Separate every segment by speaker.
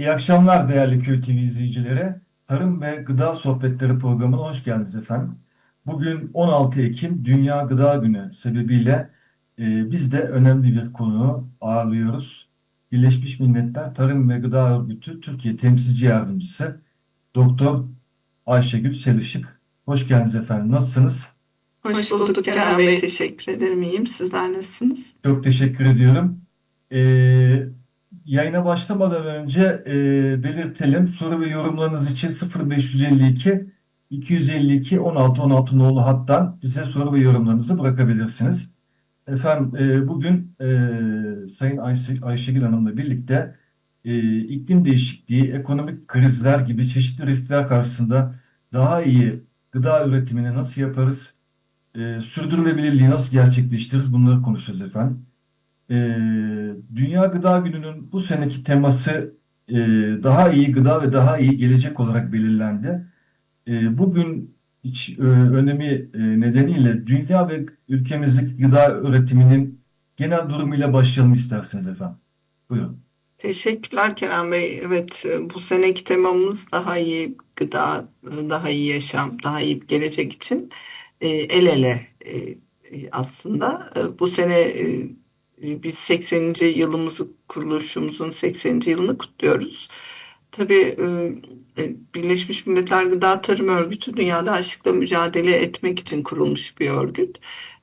Speaker 1: İyi akşamlar değerli Köy TV. Tarım ve Gıda Sohbetleri programına hoş geldiniz efendim. Bugün 16 Ekim Dünya Gıda Günü sebebiyle e, biz de önemli bir konuğu ağırlıyoruz. Birleşmiş Milletler Tarım ve Gıda Örgütü Türkiye Temsilci Yardımcısı Doktor Ayşegül Selışık. Hoş geldiniz efendim. Nasılsınız?
Speaker 2: Hoş bulduk Kerem Bey. Teşekkür ederim. İyiyim. Sizler nasılsınız?
Speaker 1: Çok teşekkür ediyorum. Ee, yayına başlamadan önce e, belirtelim. Soru ve yorumlarınız için 0552 252 16 16 nolu hattan bize soru ve yorumlarınızı bırakabilirsiniz. Efendim e, bugün e, Sayın Ayşe, Ayşegül Hanım'la birlikte e, iklim değişikliği, ekonomik krizler gibi çeşitli riskler karşısında daha iyi gıda üretimini nasıl yaparız? E, sürdürülebilirliği nasıl gerçekleştiririz? Bunları konuşacağız efendim. Ee, Dünya Gıda Günü'nün bu seneki teması e, daha iyi gıda ve daha iyi gelecek olarak belirlendi. E, bugün iç, e, önemi e, nedeniyle dünya ve ülkemizdeki gıda üretiminin genel durumuyla başlayalım isterseniz efendim. Buyurun.
Speaker 2: Teşekkürler Kerem Bey. Evet, e, bu seneki temamız daha iyi gıda, daha iyi yaşam, daha iyi gelecek için e, el ele e, e, aslında. E, Bu sene e, biz 80. yılımızı, kuruluşumuzun 80. yılını kutluyoruz. Tabii e, e, Birleşmiş Milletler Gıda Tarım Örgütü dünyada açlıkla mücadele etmek için kurulmuş bir örgüt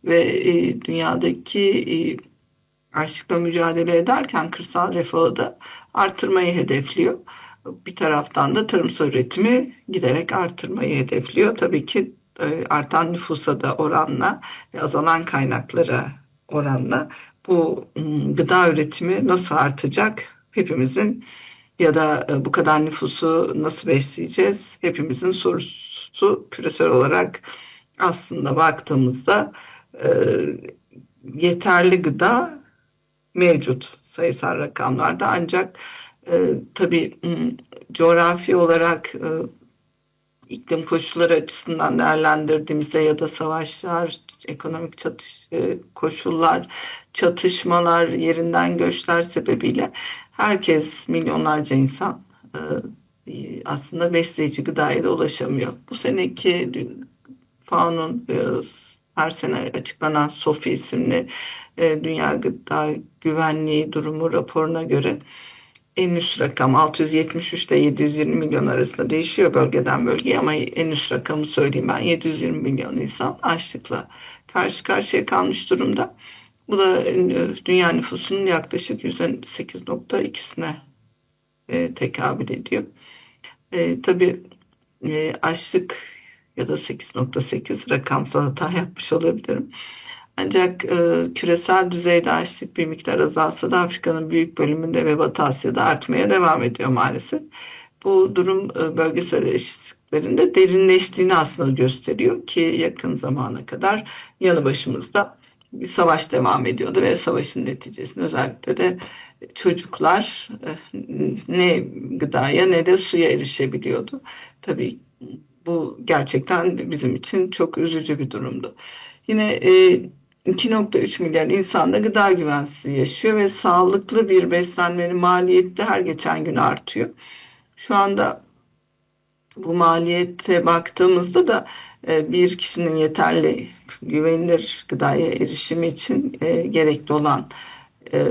Speaker 2: ve e, dünyadaki açlıkla mücadele ederken kırsal refahı da artırmayı hedefliyor. Bir taraftan da tarımsal üretimi giderek artırmayı hedefliyor. Tabii ki artan nüfusa da oranla ve azalan kaynaklara oranla bu m, gıda üretimi nasıl artacak hepimizin ya da e, bu kadar nüfusu nasıl besleyeceğiz hepimizin sorusu küresel olarak aslında baktığımızda e, yeterli gıda mevcut sayısal rakamlarda. Ancak e, tabii coğrafi olarak e, iklim koşulları açısından değerlendirdiğimizde ya da savaşlar, ekonomik çatış e, koşullar, çatışmalar, yerinden göçler sebebiyle herkes milyonlarca insan e, e, aslında besleyici gıdaya da ulaşamıyor. Bu seneki FAO'nun her sene açıklanan SOFI isimli Dünya Gıda Güvenliği Durumu raporuna göre en üst rakam 673 ile 720 milyon arasında değişiyor bölgeden bölgeye ama en üst rakamı söyleyeyim ben 720 milyon insan açlıkla karşı karşıya kalmış durumda. Bu da e, dünya nüfusunun yaklaşık %8.2'sine e, tekabül ediyor. E, tabii e, açlık ya da 8.8 rakamsal hata yapmış olabilirim. Ancak e, küresel düzeyde açlık bir miktar azalsa da Afrika'nın büyük bölümünde ve Batı Asya'da artmaya devam ediyor maalesef. Bu durum e, bölgesel eşitliklerin de derinleştiğini aslında gösteriyor ki yakın zamana kadar yanı başımızda bir savaş devam ediyordu ve savaşın neticesinde özellikle de çocuklar e, ne gıdaya ne de suya erişebiliyordu. Tabii bu gerçekten bizim için çok üzücü bir durumdu. Yine e, 2.3 milyar insan da gıda güvensizliği yaşıyor ve sağlıklı bir beslenmenin maliyeti her geçen gün artıyor. Şu anda bu maliyete baktığımızda da e, bir kişinin yeterli güvenilir gıdaya erişimi için e, gerekli olan e,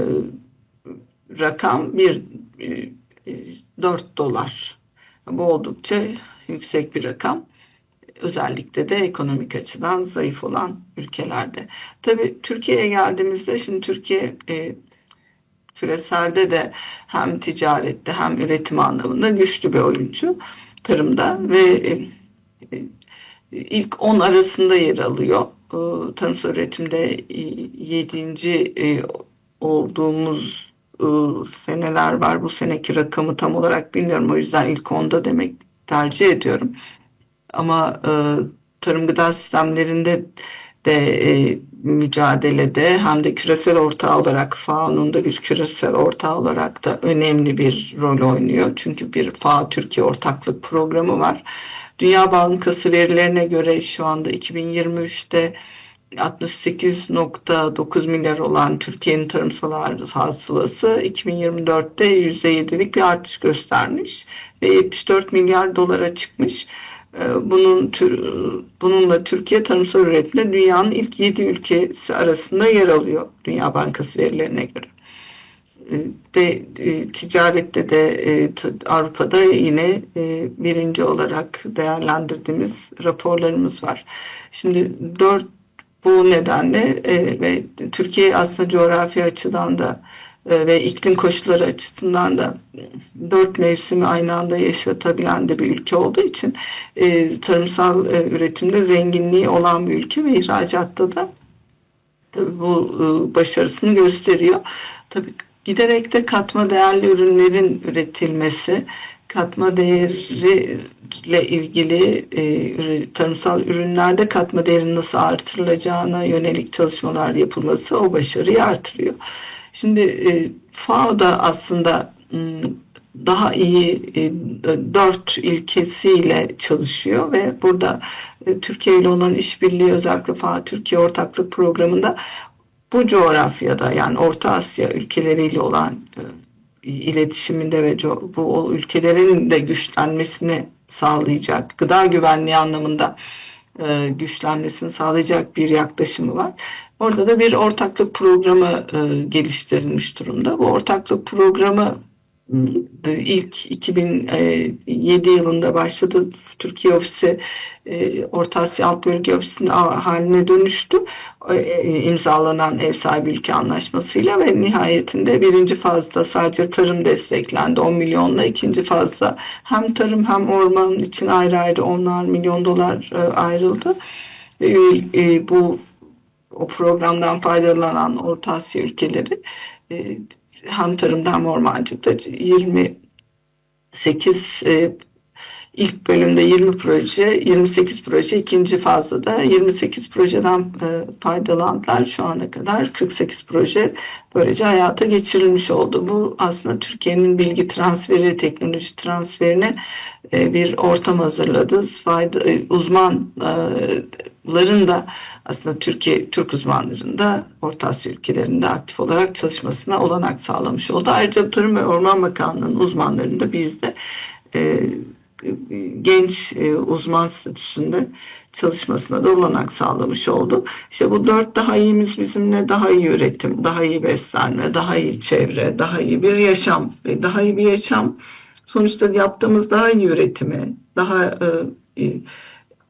Speaker 2: rakam bir e, 4 dolar. Bu oldukça yüksek bir rakam özellikle de ekonomik açıdan zayıf olan ülkelerde. Tabii Türkiye'ye geldiğimizde şimdi Türkiye e, küreselde de hem ticarette hem üretim anlamında güçlü bir oyuncu tarımda ve e, e, ilk 10 arasında yer alıyor. E, tarımsal üretimde e, 7. E, olduğumuz e, seneler var. Bu seneki rakamı tam olarak bilmiyorum. O yüzden ilk 10'da demek tercih ediyorum ama e, tarım gıda sistemlerinde de e, mücadelede hem de küresel ortağı olarak FAO'nun da bir küresel ortağı olarak da önemli bir rol oynuyor. Çünkü bir FAO Türkiye ortaklık programı var. Dünya Bankası verilerine göre şu anda 2023'te 68.9 milyar olan Türkiye'nin tarımsal hasılası 2024'te %7'lik bir artış göstermiş ve 74 milyar dolara çıkmış. Ee, bunun bununla Türkiye tarımsal üretimde dünyanın ilk 7 ülkesi arasında yer alıyor Dünya Bankası verilerine göre. Ee, ve e, ticarette de e, Avrupa'da yine e, birinci olarak değerlendirdiğimiz raporlarımız var. Şimdi dört bu nedenle ve Türkiye aslında coğrafya açıdan da ve iklim koşulları açısından da dört mevsimi aynı anda yaşatabilen de bir ülke olduğu için tarımsal üretimde zenginliği olan bir ülke ve ihracatta da bu başarısını gösteriyor. Tabii giderek de katma değerli ürünlerin üretilmesi, katma değeriyle ilgili e, tarımsal ürünlerde katma değerin nasıl artırılacağına yönelik çalışmalar yapılması o başarıyı artırıyor. Şimdi e, FAO da aslında daha iyi e, dört ilkesiyle çalışıyor ve burada e, Türkiye ile olan işbirliği özellikle FAO Türkiye Ortaklık Programı'nda bu coğrafyada yani Orta Asya ülkeleriyle olan e, iletişiminde ve bu ülkelerin de güçlenmesini sağlayacak, gıda güvenliği anlamında güçlenmesini sağlayacak bir yaklaşımı var. Orada da bir ortaklık programı e, geliştirilmiş durumda. Bu ortaklık programı ilk 2007 yılında başladı. Türkiye ofisi e, Orta Asya Alt Bölge Ofisi'nin haline dönüştü. E, imzalanan ev sahibi ülke anlaşmasıyla ve nihayetinde birinci fazda sadece tarım desteklendi 10 milyonla ikinci fazda hem tarım hem orman için ayrı ayrı onlar milyon dolar e, ayrıldı. Bu o programdan faydalanan Orta Asya ülkeleri hem tarımda hem ormancılıkta 28 e, ilk bölümde 20 proje, 28 proje ikinci fazlada 28 projeden e, faydalandılar. Şu ana kadar 48 proje böylece hayata geçirilmiş oldu. Bu aslında Türkiye'nin bilgi transferi, teknoloji transferine e, bir ortam hazırladı. Fayda, e, uzmanların da aslında Türkiye Türk uzmanların da Orta Asya ülkelerinde aktif olarak çalışmasına olanak sağlamış oldu. Ayrıca Tarım ve Orman Bakanlığı'nın uzmanlarını da bizde e, genç e, uzman statüsünde çalışmasına da olanak sağlamış oldu. İşte bu dört daha iyimiz bizimle daha iyi üretim, daha iyi beslenme, daha iyi çevre, daha iyi bir yaşam ve daha iyi bir yaşam sonuçta yaptığımız daha iyi üretimi, daha e,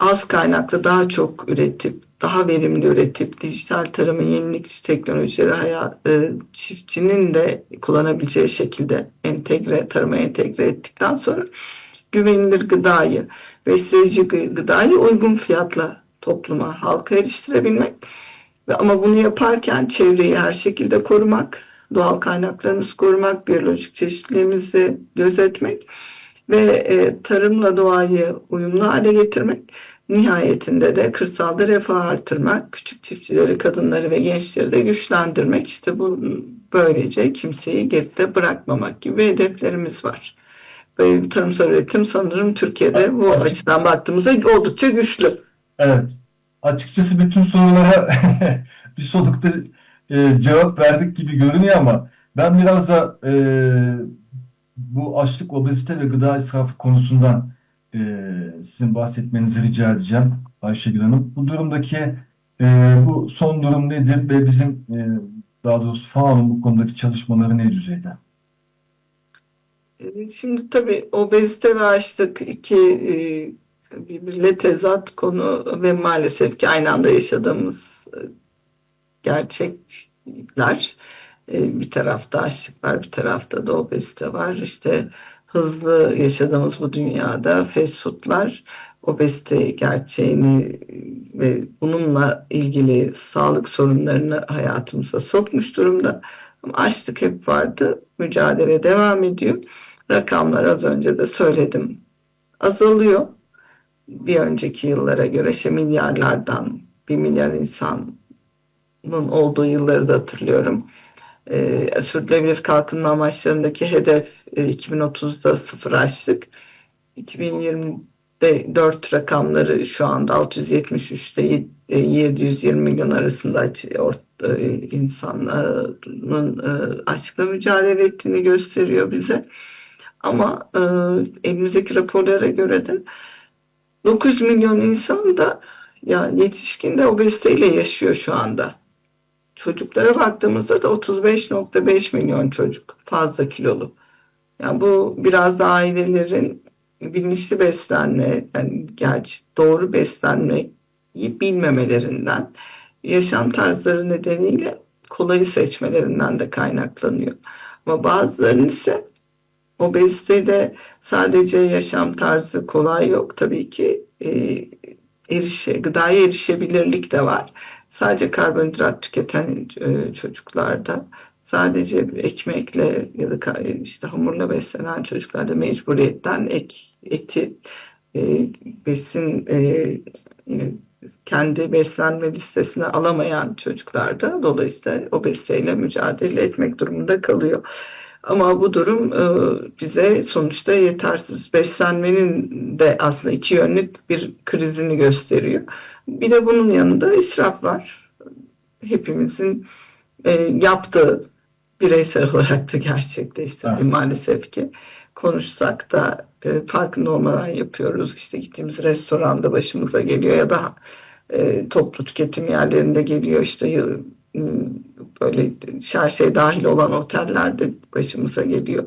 Speaker 2: az kaynaklı daha çok üretip, daha verimli üretip, dijital tarımın yenilikçi teknolojileri hayat, e, çiftçinin de kullanabileceği şekilde entegre, tarıma entegre ettikten sonra güvenilir gıdayı, besleyici gıdayı uygun fiyatla topluma, halka eriştirebilmek ve ama bunu yaparken çevreyi her şekilde korumak, doğal kaynaklarımızı korumak, biyolojik çeşitliliğimizi gözetmek ve e, tarımla doğayı uyumlu hale getirmek, nihayetinde de kırsalda refah artırmak, küçük çiftçileri, kadınları ve gençleri de güçlendirmek. İşte bu böylece kimseyi geride bırakmamak gibi hedeflerimiz var ve tarımsal üretim sanırım Türkiye'de bu
Speaker 1: Evet.
Speaker 2: açıdan baktığımızda oldukça güçlü.
Speaker 1: Evet. Açıkçası bütün sorulara bir solukta e, cevap verdik gibi görünüyor ama ben biraz da e, bu açlık, obezite ve gıda israfı konusundan e, sizin bahsetmenizi rica edeceğim Ayşegül Hanım. Bu durumdaki e, bu son durum nedir ve bizim e, daha doğrusu FAO'nun bu konudaki çalışmaları ne düzeyde?
Speaker 2: Ee, şimdi tabii obezite ve açlık iki e, birbiriyle tezat konu ve maalesef ki aynı anda yaşadığımız e, gerçekler. E, bir tarafta açlık var, bir tarafta da obezite var. İşte hızlı yaşadığımız bu dünyada fast foodlar obezite gerçeğini ve bununla ilgili sağlık sorunlarını hayatımıza sokmuş durumda. Ama açlık hep vardı. Mücadele devam ediyor. Rakamlar az önce de söyledim. Azalıyor. Bir önceki yıllara göre işte milyarlardan bir milyar insanın olduğu yılları da hatırlıyorum. Ee, sürdürülebilir kalkınma amaçlarındaki hedef e, 2030'da sıfır açlık. 2020 de 4 rakamları şu anda 673'te 720 milyon arasında ort- e, insanın e, açlıkla mücadele ettiğini gösteriyor bize. Ama e, elimizdeki raporlara göre de 9 milyon insan da yani yetişkin de obeziteyle yaşıyor şu anda. Çocuklara baktığımızda da 35.5 milyon çocuk fazla kilolu. Yani bu biraz da ailelerin bilinçli beslenme, yani gerçi doğru beslenmeyi bilmemelerinden, yaşam tarzları nedeniyle kolayı seçmelerinden de kaynaklanıyor. Ama bazılarının ise obezitede sadece yaşam tarzı kolay yok. Tabii ki e, erişe, gıdaya erişebilirlik de var. Sadece karbonhidrat tüketen e, çocuklarda sadece ekmekle ya da ka- işte hamurla beslenen çocuklarda mecburiyetten ek, eti e, besin e, e, kendi beslenme listesine alamayan çocuklarda dolayısıyla obeziteyle mücadele etmek durumunda kalıyor. Ama bu durum e, bize sonuçta yetersiz beslenmenin de aslında iki yönlük bir krizini gösteriyor. Bir de bunun yanında israf var. Hepimizin e, yaptığı bireysel olarak da gerçekleştirdiği
Speaker 1: Evet.
Speaker 2: maalesef ki konuşsak da e, farkında olmadan yapıyoruz. İşte gittiğimiz restoranda başımıza geliyor ya da toplu tüketim yerlerinde geliyor işte böyle her şey dahil olan otellerde başımıza geliyor.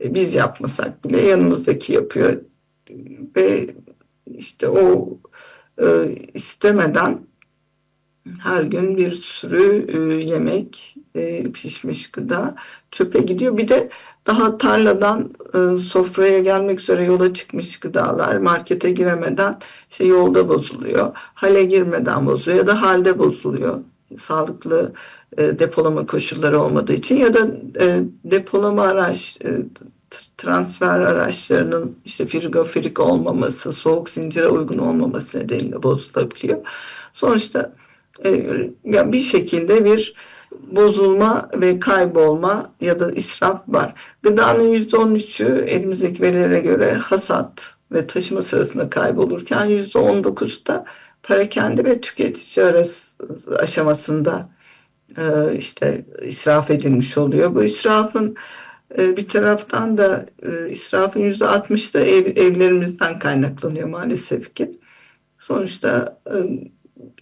Speaker 2: E, biz yapmasak bile yanımızdaki yapıyor ve işte o e, istemeden her gün bir sürü e, yemek, pişmiş gıda çöpe gidiyor. Bir de daha tarladan sofraya gelmek üzere yola çıkmış gıdalar markete giremeden şey yolda bozuluyor. Hale girmeden bozuluyor ya da halde bozuluyor. Sağlıklı e, depolama koşulları olmadığı için ya da e, depolama araç e, transfer araçlarının işte frigoferik olmaması, soğuk zincire uygun olmaması nedeniyle bozulabiliyor. Sonuçta e, ya bir şekilde bir bozulma ve kaybolma ya da israf var. Gıdanın %13'ü elimizdeki verilere göre hasat ve taşıma sırasında kaybolurken %19'u da perakende ve tüketici arası aşamasında e, işte israf edilmiş oluyor. Bu israfın e, bir taraftan da e, israfın %60'ı da ev, evlerimizden kaynaklanıyor maalesef ki. Sonuçta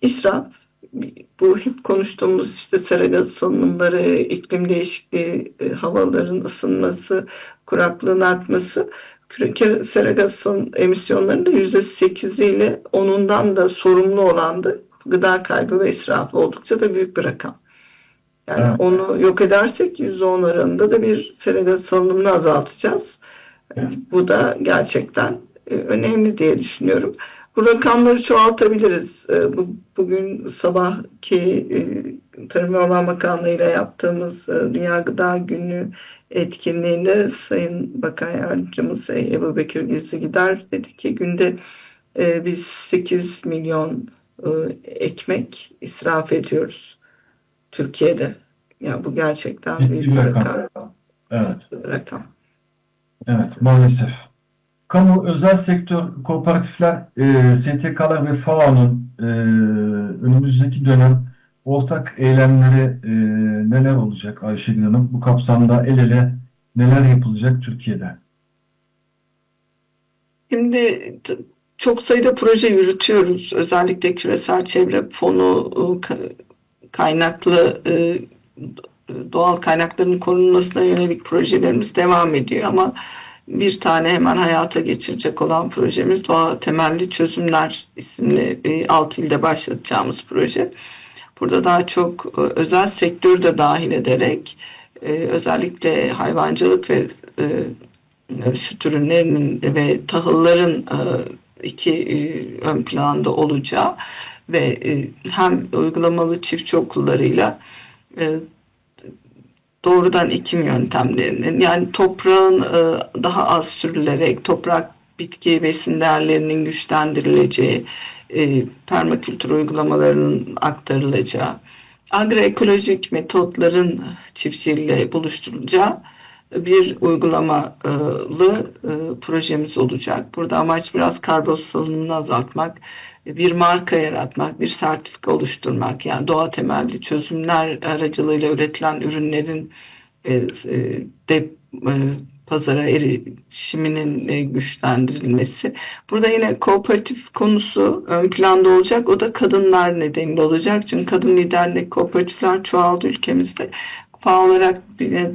Speaker 2: israf bu hep konuştuğumuz işte sera gazı salınımları, iklim değişikliği, havaların ısınması, kuraklığın artması sera gazı emisyonlarının da %8'i ile onundan da sorumlu olan gıda kaybı ve israfı oldukça da büyük bir rakam. Yani
Speaker 1: Evet.
Speaker 2: onu yok edersek %10 oranında da bir gazı salınımını azaltacağız.
Speaker 1: Evet.
Speaker 2: Bu da gerçekten e, önemli diye düşünüyorum. Bu rakamları çoğaltabiliriz. E, bu, bugün sabahki e, Tarım ve Orman Bakanlığı ile yaptığımız Dünya Gıda Günü etkinliğinde Sayın Bakan Yardımcımız Ebu Bekir Gizli Gider dedi ki günde biz 8 milyon ekmek israf ediyoruz Türkiye'de. Ya bu gerçekten
Speaker 1: Ciddi
Speaker 2: büyük
Speaker 1: bir rakam.
Speaker 2: rakam.
Speaker 1: Evet.
Speaker 2: Bir rakam.
Speaker 1: Evet, maalesef. Kamu özel sektör kooperatifler, e, STK'lar ve FAO'nun e, önümüzdeki dönem ortak eylemleri e, neler olacak Ayşegül Hanım? Bu kapsamda el ele neler yapılacak Türkiye'de?
Speaker 2: Şimdi çok sayıda proje yürütüyoruz. Özellikle küresel çevre fonu e, ka- kaynaklı e, doğal kaynakların korunmasına yönelik projelerimiz devam ediyor ama bir tane hemen hayata geçirecek olan projemiz Doğa Temelli Çözümler isimli e, 6 ilde başlatacağımız proje. Burada daha çok e, özel sektörü de dahil ederek e, özellikle hayvancılık ve e, süt ürünlerinin ve tahılların iki e, ön planda olacağı ve e, hem uygulamalı çiftçi okullarıyla e, doğrudan ekim yöntemlerinin yani toprağın e, daha az sürülerek toprak bitki besin değerlerinin güçlendirileceği, permakültür uygulamalarının aktarılacağı, agroekolojik metotların çiftçiyle buluşturulacağı bir uygulamalı e, projemiz olacak. Burada amaç biraz karbon salınımını azaltmak, bir marka yaratmak, bir sertifika oluşturmak. Yani doğa temelli çözümler aracılığıyla üretilen ürünlerin e, e, de pazara erişiminin güçlendirilmesi. Burada yine kooperatif konusu ön planda olacak. O da kadınlar nedeniyle olacak. Çünkü kadın liderlik kooperatifler çoğaldı ülkemizde. FAO olarak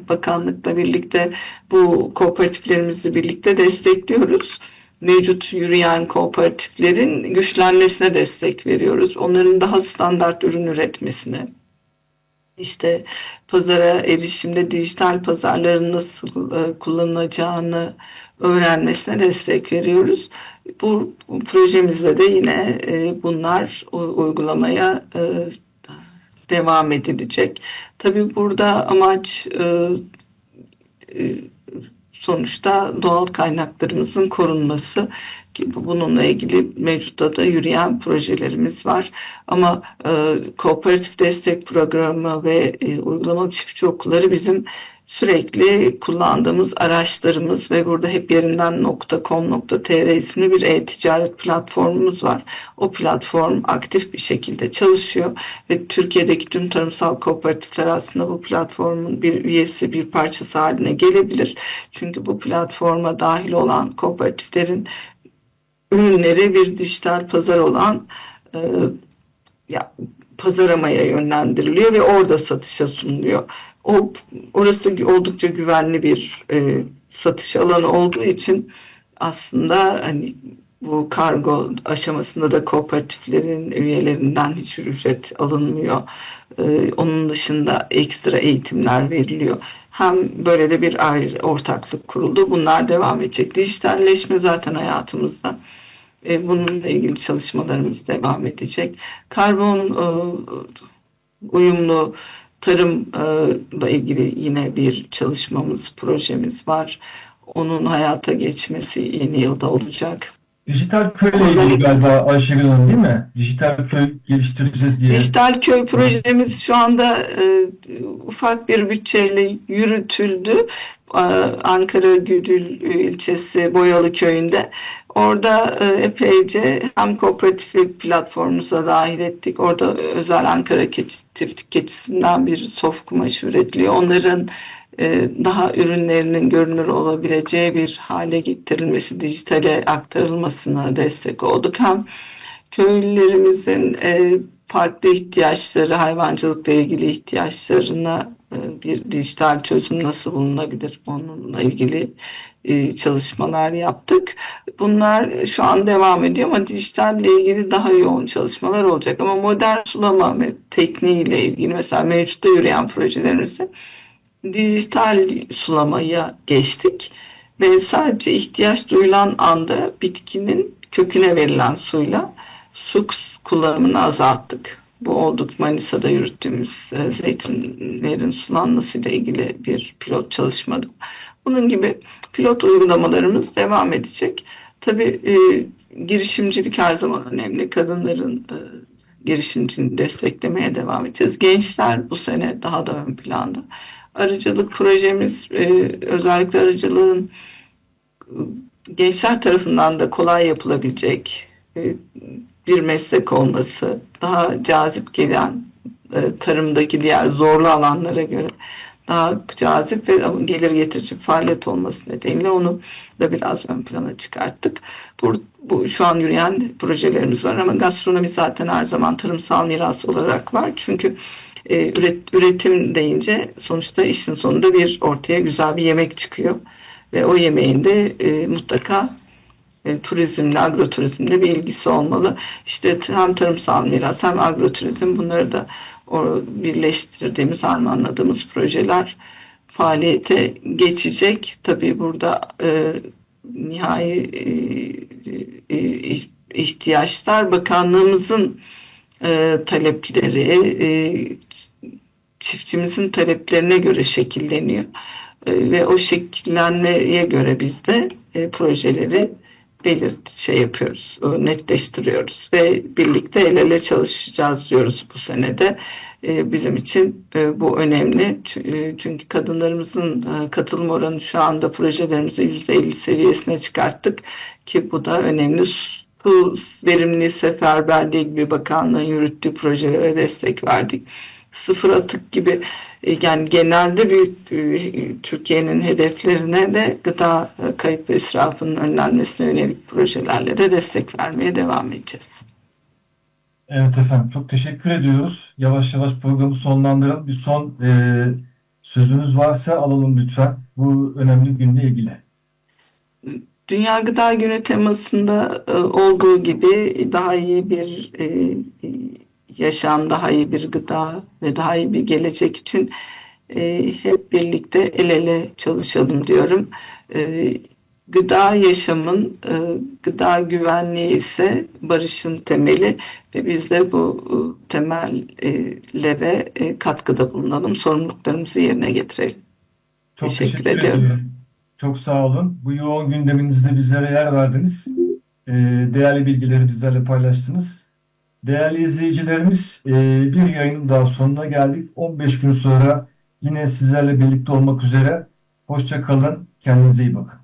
Speaker 2: bakanlıkla birlikte bu kooperatiflerimizi birlikte destekliyoruz. Mevcut yürüyen kooperatiflerin güçlenmesine destek veriyoruz. Onların daha standart ürün üretmesine, işte pazara erişimde dijital pazarların nasıl e, kullanılacağını öğrenmesine destek veriyoruz. Bu, projemizde de yine e, bunlar uygulamaya e, devam edilecek. Tabii burada amaç e, e, sonuçta doğal kaynaklarımızın korunması ki bu- bununla ilgili mevcutta da yürüyen projelerimiz var. Ama e, kooperatif destek programı ve e, uygulamalı çiftçi okulları bizim sürekli kullandığımız araçlarımız ve burada hep yerinden .com.tr isimli bir e-ticaret platformumuz var. O platform aktif bir şekilde çalışıyor ve Türkiye'deki tüm tarımsal kooperatifler aslında bu platformun bir üyesi, bir parçası haline gelebilir. Çünkü bu platforma dahil olan kooperatiflerin ürünleri bir dijital pazar olan e, ya pazaramaya yönlendiriliyor ve orada satışa sunuluyor. O orası oldukça güvenli bir e, satış alanı olduğu için aslında hani bu kargo aşamasında da kooperatiflerin üyelerinden hiçbir ücret alınmıyor. Ee, onun dışında ekstra eğitimler veriliyor. Hem böyle de bir ayrı ortaklık kuruldu. Bunlar devam edecek. Dijitalleşme zaten hayatımızda. Ee, bununla ilgili çalışmalarımız devam edecek. Karbon e, uyumlu tarımla ilgili yine bir çalışmamız, projemiz var. Onun hayata geçmesi yeni yılda olacak.
Speaker 1: Dijital köyle ilgili galiba Ayşegül Hanım değil mi? Dijital köy geliştireceğiz diye.
Speaker 2: Dijital köy projemiz şu anda e, ufak bir bütçeyle yürütüldü. E, Ankara Güdül ilçesi Boyalı köyünde. Orada e, epeyce hem kooperatif platformumuza dahil ettik. Orada özel Ankara keçi, keçisinden bir sof kumaş üretiliyor. Onların e, daha ürünlerinin görünür olabileceği bir hale getirilmesi, dijitale aktarılmasına destek olduk. Hem köylülerimizin e, farklı ihtiyaçları, hayvancılıkla ilgili ihtiyaçlarına e, bir dijital çözüm nasıl bulunabilir onunla ilgili e, çalışmalar yaptık. Bunlar şu an devam ediyor ama dijitalle ilgili daha yoğun çalışmalar olacak. Ama modern sulama tekniğiyle ilgili mesela mevcutta yürüyen projelerimizde dijital sulamaya geçtik ve sadece ihtiyaç duyulan anda bitkinin köküne verilen suyla su kullanımını azalttık. Bu olduk Manisa'da yürüttüğümüz e, zeytinlerin sulanması ile ilgili bir pilot çalışmadı. Bunun gibi pilot uygulamalarımız devam edecek. Tabii e, girişimcilik her zaman önemli. Kadınların e, girişimciliğini desteklemeye devam edeceğiz. Gençler bu sene daha da ön planda. Arıcılık projemiz e, özellikle arıcılığın e, gençler tarafından da kolay yapılabilecek e, bir meslek olması, daha cazip gelen tarımdaki diğer zorlu alanlara göre daha cazip ve gelir getirici faaliyet olması nedeniyle onu da biraz ön plana çıkarttık. Bu, bu şu an yürüyen projelerimiz var ama gastronomi zaten her zaman tarımsal miras olarak var. Çünkü e, üret, üretim deyince sonuçta işin sonunda bir ortaya güzel bir yemek çıkıyor. Ve o yemeğin de e, mutlaka e, turizmle, agroturizmle bir ilgisi olmalı. İşte hem tarımsal miras hem agroturizm bunları da o birleştirdiğimiz, harmanladığımız projeler faaliyete geçecek. Tabii burada e, nihai e, e, ihtiyaçlar bakanlığımızın e, talepleri, e, çiftçimizin taleplerine göre şekilleniyor. E, ve o şekillenmeye göre biz de e, projeleri belirt şey yapıyoruz, netleştiriyoruz ve birlikte el ele çalışacağız diyoruz bu senede. E, bizim için e, bu önemli. E, Çünkü kadınlarımızın katılım oranı şu anda projelerimizi %50 seviyesine çıkarttık ki bu da önemli. Su verimli seferberliği gibi bakanlığın yürüttüğü projelere destek verdik. Sıfır atık gibi e, yani genelde büyük e, Türkiye'nin hedeflerine de gıda e, kayıp ve israfının önlenmesine yönelik projelerle de destek vermeye devam edeceğiz.
Speaker 1: Evet efendim çok teşekkür ediyoruz. Yavaş yavaş programı sonlandıralım. Bir son e, sözünüz varsa alalım lütfen bu önemli günle ilgili.
Speaker 2: Dünya Gıda Günü temasında e, olduğu gibi daha iyi bir e, e, yaşam, daha iyi bir gıda ve daha iyi bir gelecek için e, hep birlikte el ele çalışalım diyorum. E, Gıda yaşamın, e, gıda güvenliği ise barışın temeli ve biz de bu e, temellere e, katkıda bulunalım, sorumluluklarımızı yerine getirelim.
Speaker 1: Çok
Speaker 2: Teşekkür
Speaker 1: teşekkür
Speaker 2: ediyorum.
Speaker 1: ediyorum. Çok sağ olun. Bu yoğun gündeminizde bizlere yer verdiniz. E, değerli bilgileri bizlerle paylaştınız. Değerli izleyicilerimiz, e, bir yayının daha sonuna geldik. 15 gün sonra yine sizlerle birlikte olmak üzere. Hoşça kalın. Kendinize iyi bakın.